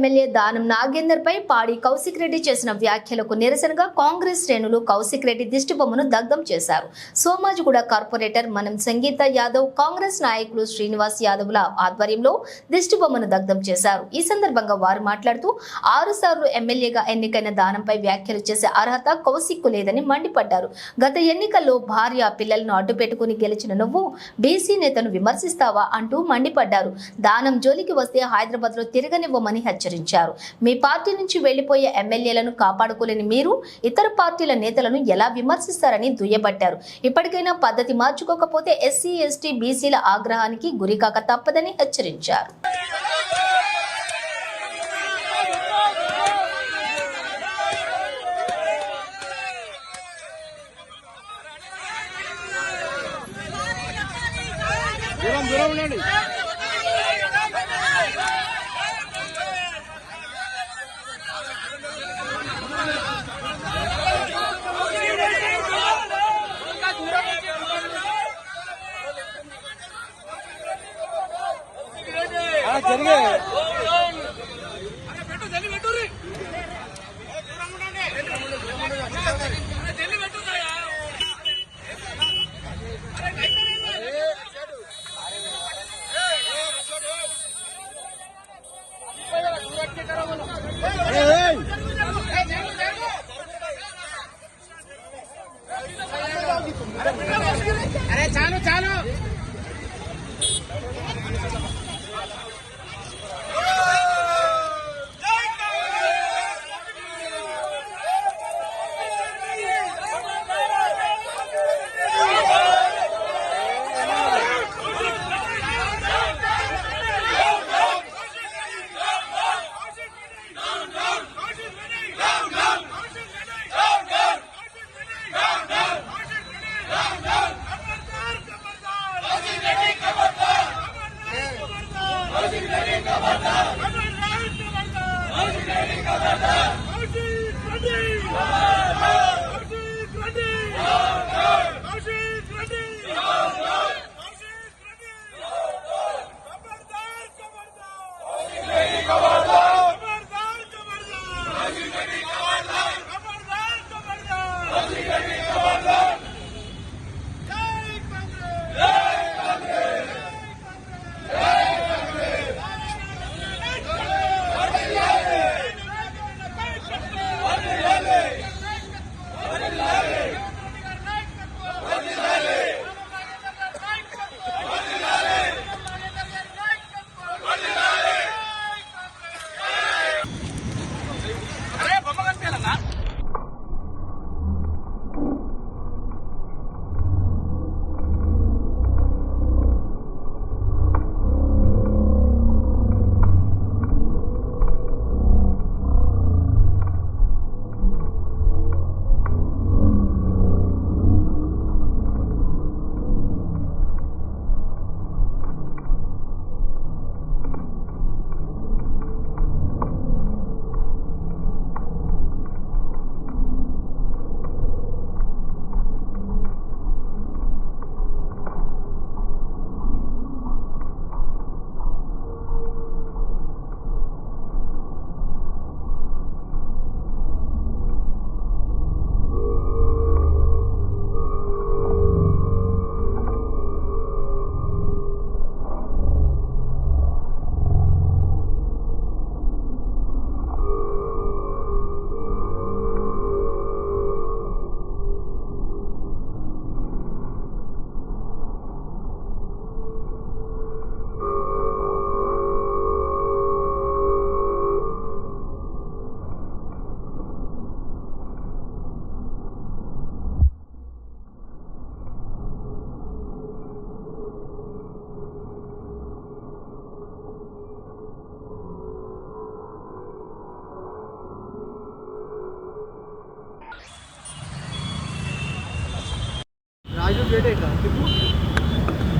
MLA Danam Nagender పై పాడి కౌశిక్ రెడ్డి చేసిన వ్యాఖ్యలకు నిరసనగా కాంగ్రెస్ శ్రేణులు కౌశిక్ రెడ్డి దిష్టిబొమ్మను దగ్ధం చేశారు. సోమాజిగూడ కార్పొరేటర్ మనం సంగీత యాదవ్ కాంగ్రెస్ నాయకులు శ్రీనివాస్ యాదవ్ల ఆధ్వర్యంలో దిష్టిబొమ్మను దగ్ధం చేశారు. ఈ సందర్భంగా వారు మాట్లాడుతూ ఆరు సార్లు ఎమ్మెల్యేగా ఎన్నికైన దానంపై వ్యాఖ్యలు చేసే అర్హత కౌశిక్కు లేదని మండిపడ్డారు. గత ఎన్నికల్లో భార్య పిల్లలను అడ్డుపెట్టుకుని గెలిచిన నువ్వు బీసీ నేతను విమర్శిస్తావా అంటూ మండిపడ్డారు. దానం జోలికి వస్తే హైదరాబాద్లో తిరగనివ్వమని హెచ్చరించారు. మీ పార్టీ నుంచి వెళ్ళిపోయే ఎమ్మెల్యేలను కాపాడుకోలేని మీరు ఇతర పార్టీల నేతలను ఎలా విమర్శిస్తారని దుయ్యబట్టారు. ఇప్పటికైనా పద్ధతి మార్చుకోకపోతే ఎస్సీ ఎస్టీ బీసీల ఆగ్రహానికి గురికాక తప్పదని హెచ్చరించారు. దూరం ఉండండి. America!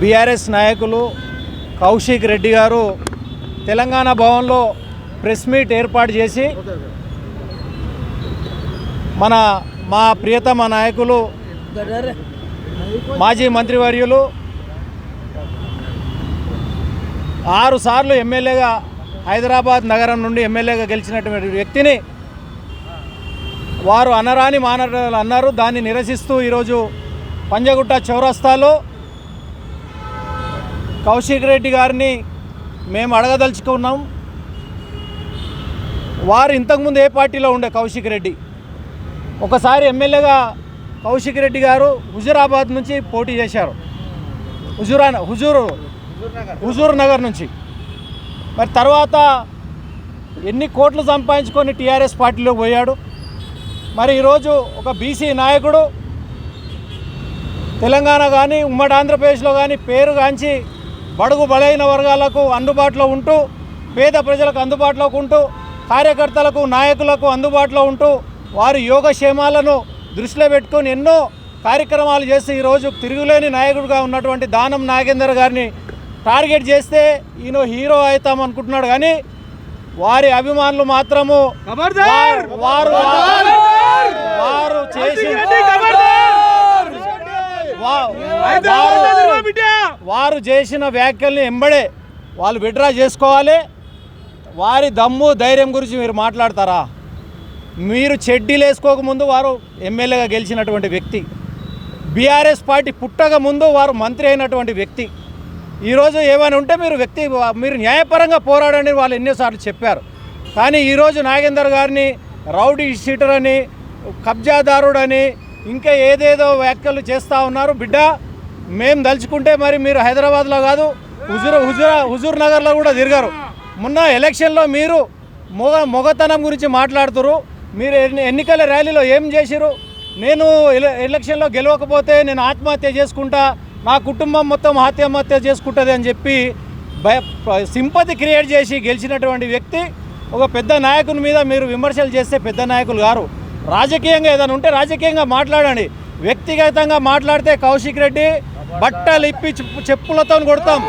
బీఆర్ఎస్ నాయకులు కౌశిక్ రెడ్డి గారు తెలంగాణ భవన్లో ప్రెస్ మీట్ ఏర్పాటు చేసి మన మా ప్రియతమ నాయకులు మాజీ మంత్రివర్యులు ఆరు సార్లు ఎమ్మెల్యేగా హైదరాబాద్ నగరం నుండి ఎమ్మెల్యేగా గెలిచినటువంటి వ్యక్తిని వారు అనరాని మానరాలు అన్నారు. దాన్ని నిరసిస్తూ ఈరోజు పంజగుట్ట చౌరస్తాలో కౌశిక్ రెడ్డి గారిని మేము అడగదలుచుకున్నాం. వారు ఇంతకుముందు ఏ పార్టీలో ఉండే కౌశిక్ రెడ్డి? ఒకసారి ఎమ్మెల్యేగా కౌశిక్ రెడ్డి గారు హుజురాబాద్ నుంచి పోటీ చేశారు. హుజూరా హుజూరు హుజూర్ నగర్ నుంచి. మరి తర్వాత ఎన్ని కోట్లు సంపాదించుకొని టీఆర్ఎస్ పార్టీలో పోయాడు? మరి ఈరోజు ఒక బీసీ నాయకుడు తెలంగాణ కానీ ఉమ్మడి ఆంధ్రప్రదేశ్లో కానీ పేరు గాంచి బడుగు బలైన వర్గాలకు అందుబాటులో ఉంటూ పేద ప్రజలకు అందుబాటులో ఉంటూ కార్యకర్తలకు నాయకులకు అందుబాటులో ఉంటూ వారి యోగక్షేమాలను దృష్టిలో పెట్టుకొని ఎన్నో కార్యక్రమాలు చేసి ఈరోజు తిరుగులేని నాయకుడిగా ఉన్నటువంటి దానం నాగేందర్ గారిని టార్గెట్ చేస్తే ఈయన హీరో అవుతాం అనుకుంటున్నాడు. కానీ వారి అభిమానులు మాత్రము వారు వారు చేసి వారు- చేసిన వ్యాఖ్యల్ని ఎంబడే వాళ్ళు విడ్రా చేసుకోవాలి. వారి దమ్ము ధైర్యం గురించి మీరు మాట్లాడతారా? మీరు చెడ్డీలు వేసుకోకముందు వారు ఎమ్మెల్యేగా గెలిచినటువంటి వ్యక్తి. బీఆర్ఎస్ పార్టీ పుట్టక ముందు వారు మంత్రి అయినటువంటి వ్యక్తి. ఈరోజు ఏమైనా ఉంటే మీరు వ్యక్తి మీరు న్యాయపరంగా పోరాడని వాళ్ళు ఎన్నోసార్లు చెప్పారు. కానీ ఈరోజు నాగేందర్ గారిని రౌడీ షీటర్ అని కబ్జాదారుడని ఇంకా ఏదేదో వ్యాఖ్యలు చేస్తూ ఉన్నారు. బిడ్డ మేము దలుచుకుంటే మరి మీరు హైదరాబాద్లో కాదు హుజూర్ హుజూర్ హుజూర్ నగర్లో కూడా తిరిగారు. మొన్న ఎలక్షన్లో మీరు మొగ మొగతనం గురించి మాట్లాడుతురు మీరు ఎన్ని- ఎన్నికల ర్యాలీలో ఏం చేసిరు నేను ఎలక్షన్లో గెలవకపోతే నేను ఆత్మహత్య చేసుకుంటా నా కుటుంబం మొత్తం ఆత్మహత్య చేసుకుంటుంది అని చెప్పి భయ సింపతి క్రియేట్ చేసి గెలిచినటువంటి వ్యక్తి ఒక పెద్ద నాయకుని మీద మీరు విమర్శలు చేస్తే పెద్ద నాయకులు గారు. రాజకీయంగా ఏదైనా ఉంటే రాజకీయంగా మాట్లాడండి. వ్యక్తిగతంగా మాట్లాడితే కౌశిక్ రెడ్డి బట్టలు ఇప్పి చెప్పు- చెప్పులతో కొడతాం.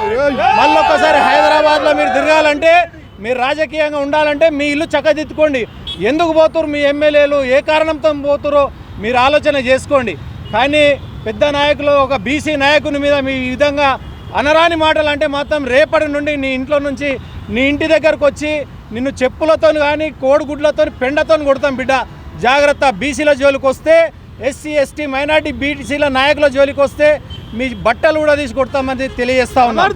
మళ్ళీ ఒకసారి హైదరాబాద్లో మీరు తిరగాలంటే మీరు రాజకీయంగా ఉండాలంటే మీ ఇల్లు చక్కదిద్దుకోండి. ఎందుకు పోతురు మీ ఎమ్మెల్యేలు? ఏ కారణంతో పోతురో మీరు ఆలోచన చేసుకోండి. కానీ పెద్ద నాయకులు ఒక బీసీ నాయకుని మీద మీ విధంగా అనరాని మాటలు అంటే మాత్రం రేపటి నుండి నీ ఇంట్లో నుంచి నీ ఇంటి దగ్గరకు వచ్చి నిన్ను చెప్పులతో కానీ కోడిగుడ్లతో పెండతో కొడతాం బిడ్డ. జాగ్రత్త బీసీల జోలికి వస్తే ఎస్సీ ఎస్టీ మైనార్టీ బీసీల నాయకుల జోలికి వస్తే మీ బట్టలు కూడా తీసుకొడతామని తెలియజేస్తా ఉన్నారు